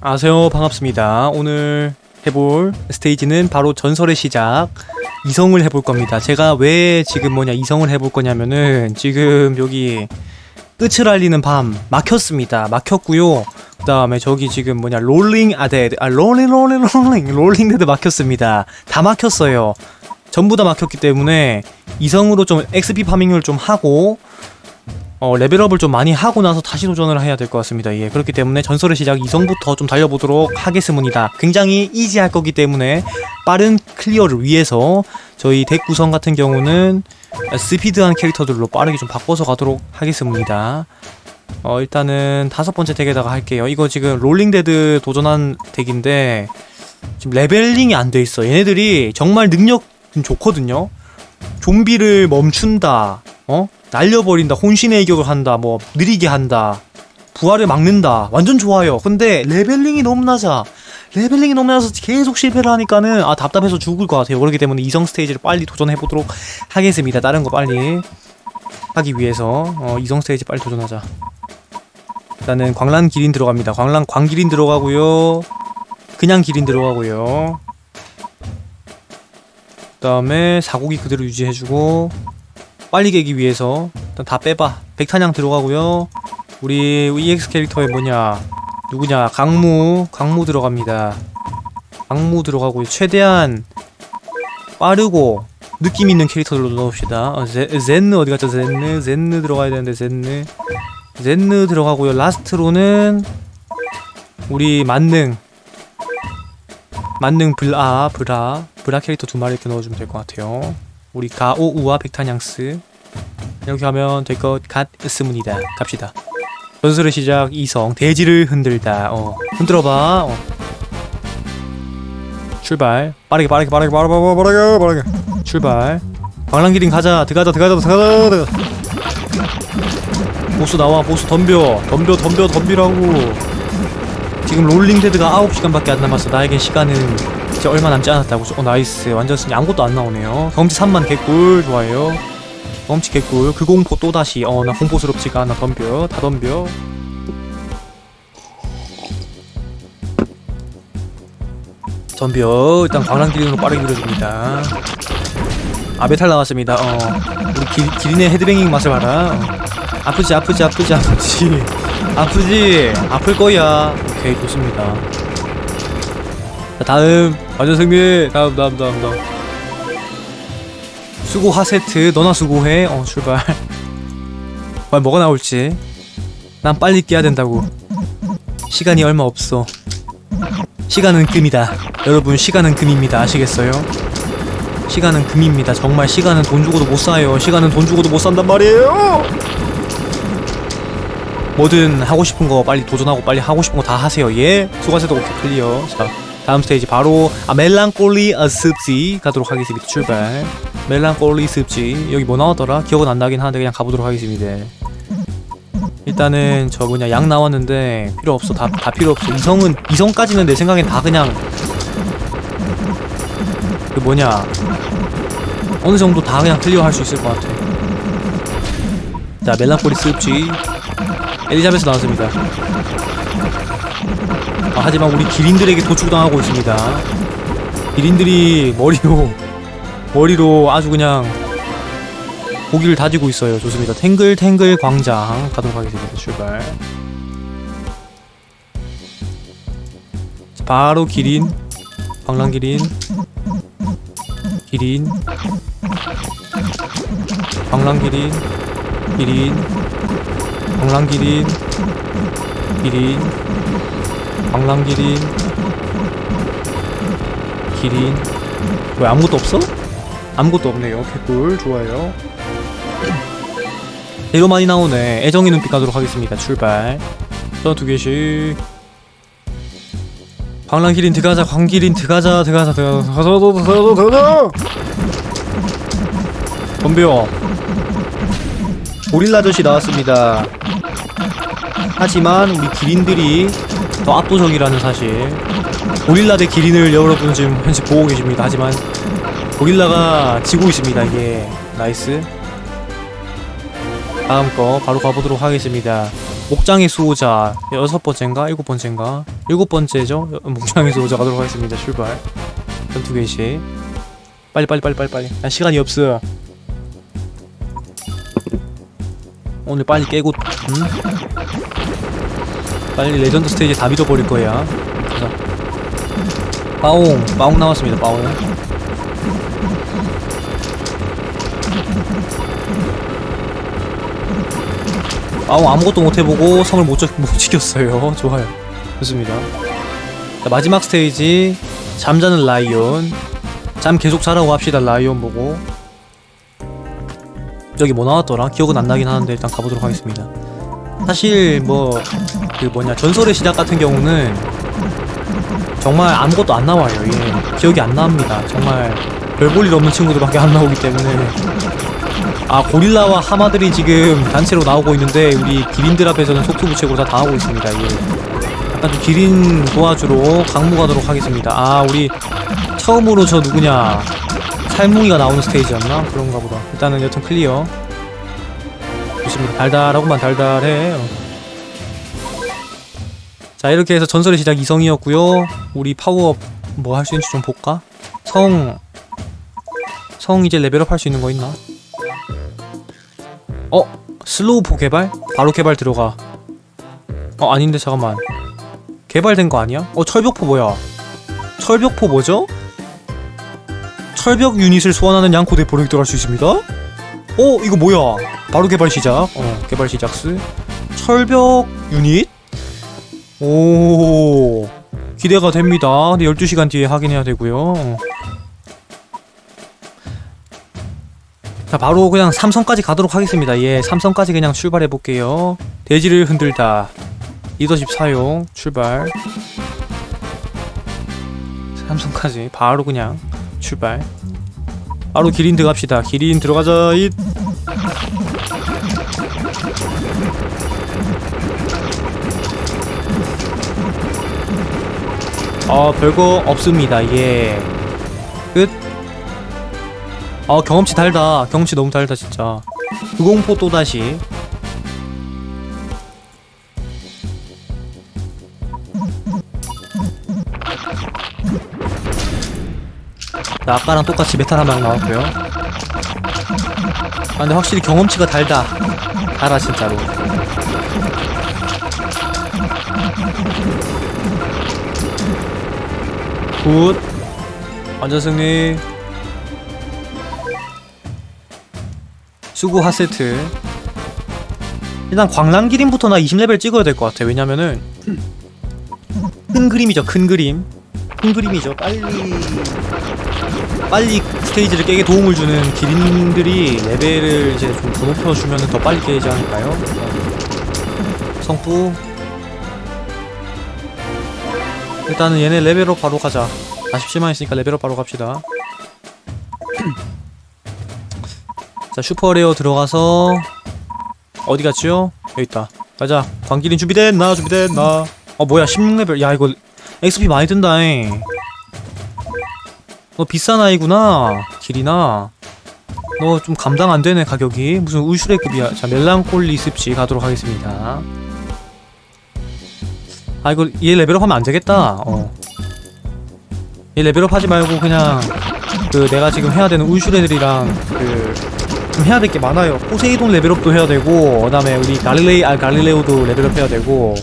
안녕하세요 반갑습니다. 오늘 해볼 스테이지는 바로 전설의 시작 이성을 해볼 겁니다. 제가 왜 지금 뭐냐 이성을 해볼 거냐면은 지금 여기 끝을 알리는 밤 막혔습니다. 막혔고요. 그 다음에 저기 지금 뭐냐 롤링 아데드 아 롤링 롤링 롤링 롤링 데드 막혔습니다. 다 막혔어요. 전부 다 막혔기 때문에 이성으로 좀 XP 파밍을 좀 하고 어, 레벨업을 좀 많이 하고 나서 다시 도전을 해야 될 것 같습니다. 예, 그렇기 때문에 전설의 시작 이성부터 좀 달려보도록 하겠습니다. 굉장히 이지할 거기 때문에 빠른 클리어를 위해서 저희 덱 구성 같은 경우는 스피드한 캐릭터들로 빠르게 좀 바꿔서 가도록 하겠습니다. 어, 일단은 다섯 번째 덱에다가 할게요. 이거 지금 롤링데드 도전한 덱인데 지금 레벨링이 안 돼 있어. 얘네들이 정말 능력 좋거든요. 좀비를 멈춘다. 어? 날려버린다. 혼신의 일격을 한다. 뭐 느리게 한다. 부활을 막는다. 완전 좋아요. 근데 레벨링이 너무 낮아. 레벨링이 너무 낮아서 계속 실패를 하니까는 아 답답해서 죽을 것 같아요. 그렇기 때문에 이성 스테이지를 빨리 도전해 보도록 하겠습니다. 다른 거 빨리 하기 위해서 어, 이성 스테이지 빨리 도전하자. 일단은 광란 기린 들어갑니다. 광란 광기린 들어가고요. 그냥 기린 들어가고요. 그다음에 사고기 그대로 유지해주고 빨리 깨기 위해서 일단 다 빼봐. 백탄양 들어가고요. 우리 EX 캐릭터에 뭐냐 누구냐 강무 강무 들어갑니다. 강무 들어가고 최대한 빠르고 느낌 있는 캐릭터들로 넣읍시다. 어, 제, 젠느 어디 갔죠? 젠느 젠느 들어가야 되는데 젠느 젠느 들어가고요. 라스트로는 우리 만능 만능 블아 브라 브라 캐릭터 두 마리 이렇게 넣어주면 될 것 같아요. 우리 가오우와 백탄양스 이렇게 하면 될 것 같습니다. 갑시다. 전술의 시작 이성 대지를 흔들다. 어 흔들어봐. 어. 출발. 빠르게 빠르게 빠르게 빠르게 빠르게 빠르게 빠르게 출발. 광란기린 가자. 들어가자 들어가자. 들어가자. 보스 나와 보스 덤벼 덤벼 덤벼 덤비라고. 지금 롤링데드가 9시간밖에 안 남았어. 나에겐 시간은 진짜 얼마 남지 않았다고. 어 나이스. 완전 진짜 아무것도 안 나오네요. 경험치 3만 개꿀 좋아요. 경험치 개꿀. 그 공포 또 다시. 어 나 공포스럽지가 않아. 덤벼. 다 덤벼. 덤벼. 일단 광란기린으로 빠르게 밀어줍니다. 아 메탈 나왔습니다. 어 우리 기, 기린의 헤드뱅잉 맛을 봐라. 어. 아프지 아프지 아프지 아프지 아프지 아플 거야. 오케이 좋습니다. 자, 다음 완전 승리. 다음 다음 다음 다음. 수고 하 세트 너나 수고해. 어 출발. 과연 뭐가 나올지. 난 빨리 깨야 된다고. 시간이 얼마 없어. 시간은 금이다. 여러분 시간은 금입니다. 아시겠어요? 시간은 금입니다. 정말 시간은 돈 주고도 못 사요. 시간은 돈 주고도 못 산단 말이에요. 뭐든 하고 싶은 거 빨리 도전하고 빨리 하고 싶은 거 다 하세요. 예. 수고하세요. 오케이 클리어. 자 다음 스테이지 바로 아 멜랑콜리 아, 습지 가도록 하겠습니다. 출발. 멜랑콜리 습지 여기 뭐 나왔더라? 기억은 안 나긴 하는데 그냥 가보도록 하겠습니다. 일단은 저 뭐냐 양 나왔는데 필요 없어 다, 다 필요 없어 이성은 이성까지는 내 생각엔 다 그냥 그 뭐냐 어느 정도 다 그냥 클리어 할 수 있을 것 같아 자 멜랑콜리 습지 엘리자베스 나왔습니다 아, 하지만 우리 기린들에게 도축당하고 있습니다 기린들이 머리로 머리로 아주 그냥 고기를 다지고 있어요. 좋습니다. 탱글탱글 광장 가도록 하겠습니다. 출발. 자, 바로 기린, 방랑기린, 기린, 방랑기린, 기린, 방랑기린, 기린, 방랑기린, 기린. 왜 아무것도 없어? 아무것도 없네요. 개꿀 좋아요. 대로 많이 나오네. 애정의 눈빛 가도록 하겠습니다. 출발. 저두 개씩. 방랑기린 들어가자. 광기린 들어가자. 들어가자. 들어가자. 가자. 가자. 가자. 가자. 덤벼. 고릴라 아저씨 나왔습니다. 하지만 우리 기린들이 더 압도적이라는 사실. 고릴라 대 기린을 여러분 지금 현재 보고 계십니다. 하지만 고릴라가 지고 있습니다. 이게 나이스. 다음 거 바로 가보도록 하겠습니다. 목장의 수호자 여섯 번째인가 일곱 번째인가 일곱 번째죠. 여- 목장의 수호자 가도록 하겠습니다. 출발. 전투 개시. 빨리 빨리 빨리 빨리 빨리. 난 시간이 없어. 오늘 빨리 깨고 음? 빨리 레전드 스테이지 다 믿어버릴 거야. 가자. 빠옹 빠옹 나왔습니다. 빠옹. 아무 아무것도 못 해보고 성을 못, 지- 못 지켰어요. 좋아요. 좋습니다. 자, 마지막 스테이지 잠자는 라이온. 잠 계속 자라고 합시다. 라이온 보고. 저기 뭐 나왔더라? 기억은 안 나긴 하는데 일단 가보도록 하겠습니다. 사실 뭐 그 뭐냐 전설의 시작 같은 경우는 정말 아무것도 안 나와요. 예. 기억이 안 납니다. 정말 별 볼 일 없는 친구들밖에 안 나오기 때문에 아 고릴라와 하마들이 지금 단체로 나오고 있는데 우리 기린들 앞에서는 속수무책으로 다 당하고 있습니다. 예. 약간 좀 기린 도와주러 강무 가도록 하겠습니다. 아 우리 처음으로 저 누구냐 살뭉이가 나오는 스테이지였나 그런가 보다. 일단은 여튼 클리어. 좋습니다. 달달하고만 달달해. 어. 자 이렇게 해서 전설의 시작 이성이었고요. 우리 파워업 뭐 할 수 있는지 좀 볼까? 성. 성 이제 레벨업 할 수 있는 거 있나? 어? 슬로우포 개발? 바로 개발 들어가 어 아닌데 잠깐만 개발된 거 아니야? 어 철벽포 뭐야 철벽포 뭐죠? 철벽 유닛을 소환하는 양코 대포로 획득할 수 있습니다. 어 이거 뭐야? 바로 개발 시작. 어 개발 시작스 철벽 유닛? 오 기대가 됩니다. 근데 12시간 뒤에 확인해야 되고요. 어. 자 바로 그냥 삼성까지 가도록 하겠습니다. 예 삼성까지 그냥 출발해 볼게요. 대지를 흔들다. 리더십 사용 출발. 삼성까지 바로 그냥 출발 바로 기린 들어갑시다 기린 들어가자 잇 어, 별거 없습니다. 예. 끝. 아, 경험치 달다. 경험치 너무 달다, 진짜. 구공포 또다시. 자, 아까랑 똑같이 메탈 한방 나왔고요. 아, 근데 확실히 경험치가 달다. 달아, 진짜로. 굿. 완전 승리. 수구 하세트. 일단 광란 기린부터 나 20레벨 찍어야 될 것 같아. 왜냐면은 큰 그림이죠. 큰 그림. 큰 그림이죠. 빨리 빨리 스테이지를 깨게 도움을 주는 기린들이 레벨을 이제 좀 더 높여주면 더 빨리 깨지 않을까요? 성부. 일단은 얘네 레벨업 바로 가자. 47만 있으니까 레벨업 바로 갑시다. 자 슈퍼레어 들어가서 어디 갔지요? 여기 있다. 가자. 광기린 준비됐나? 준비됐나? 어 뭐야. 16레벨. 야 이거 XP 많이 든다잉 너 비싼 아이구나. 길이나. 너 좀 감당 안 되네 가격이. 무슨 울슈레급이야. 자 멜랑콜리 습지 가도록 하겠습니다. 아 이거 얘 레벨업 하면 안 되겠다. 어 얘 레벨업 하지 말고 그냥 그 내가 지금 해야 되는 울슈레들이랑 그 좀 해야 될 게 많아요. 포세이돈 레벨업도 해야 되고 그 다음에 우리 갈릴레이 아 갈릴레오도 레벨업 해야 되고.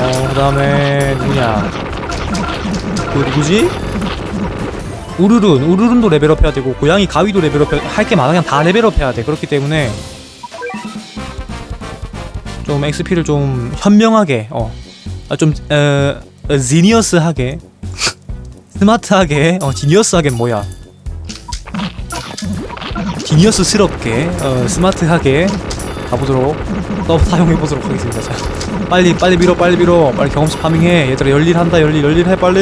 어 그 다음에 누구냐 그 누구지? 우르른 우르른도 레벨업 해야 되고 고양이 가위도 레벨업 할 게 많아. 그냥 다 레벨업 해야 돼. 그렇기 때문에 좀 XP를 좀 현명하게 어좀 어, 어, 지니어스하게 스마트하게 어 지니어스하게 뭐야? 지니어스스럽게 어 스마트하게 가보도록. 또 사용해보도록 하겠습니다. 자 빨리 빨리 밀어 빨리 밀어. 빨리 경험치 파밍해. 얘들아 열일 한다. 열일 열일 해 빨리.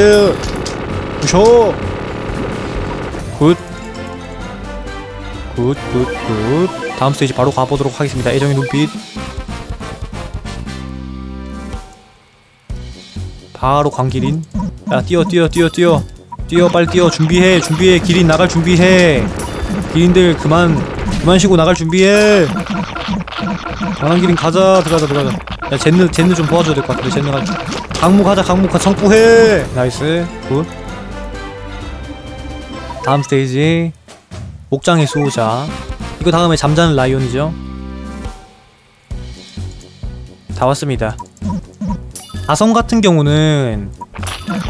부셔. 굿굿굿굿. 다음 스테이지 바로 가보도록 하겠습니다. 애정의 눈빛. 바로 광기린. 야 뛰어 뛰어 뛰어 뛰어. 뛰어 빨리 뛰어. 준비해 준비해. 기린 나갈 준비해. 기린들 그만 그만 쉬고 나갈 준비해 기린 가자 들어가자 들어가자. 야 젠느 젠느 좀 도와줘야 될 것 같은데 강무 가자 강무 가 성부해! 나이스 굿. 다음 스테이지. 목장의 수호자. 이거 다음에 잠자는 라이온이죠? 다 왔습니다. 아성 같은 경우는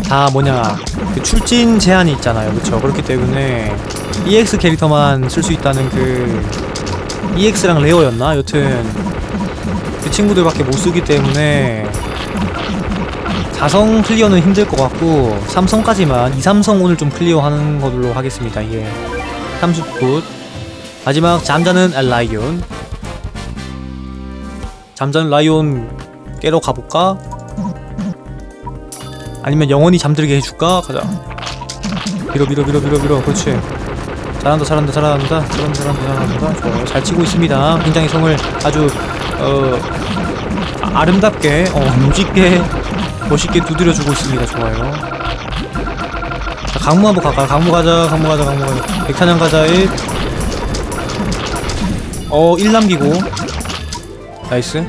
다 뭐냐 그 출진 제한이 있잖아요. 그쵸? 그렇기 때문에 EX 캐릭터만 쓸 수 있다는 그 EX랑 레어였나? 여튼 그 친구들밖에 못 쓰기 때문에 4성 클리어는 힘들 것 같고 3성까지만 2, 3성 오늘 좀 클리어하는 걸로 하겠습니다. 예. 30굿 마지막 잠자는 라이온. 잠자는 라이온 깨러 가볼까? 아니면 영원히 잠들게 해줄까? 가자. 밀어 밀어 밀어 밀어 밀어. 그렇지. 잘한다 잘한다 잘한다. 잘한다 잘한다 잘한다. 좋아요. 잘 치고 있습니다. 굉장히 성을 아주 어 아- 아름답게 어 무짓게 멋있게 두드려주고 있습니다. 좋아요. 자 강무 한번 갈까요? 강무 가자 강무 가자 강무 가자. 백탄양 가자 1 어, 1 남기고. 나이스.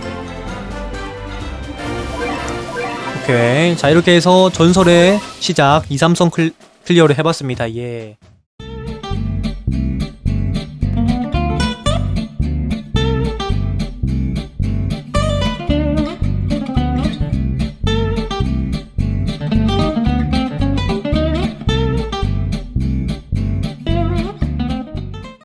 오케이. 자 이렇게 해서 전설의 시작 2, 3성 클, 클리어를 해봤습니다. 예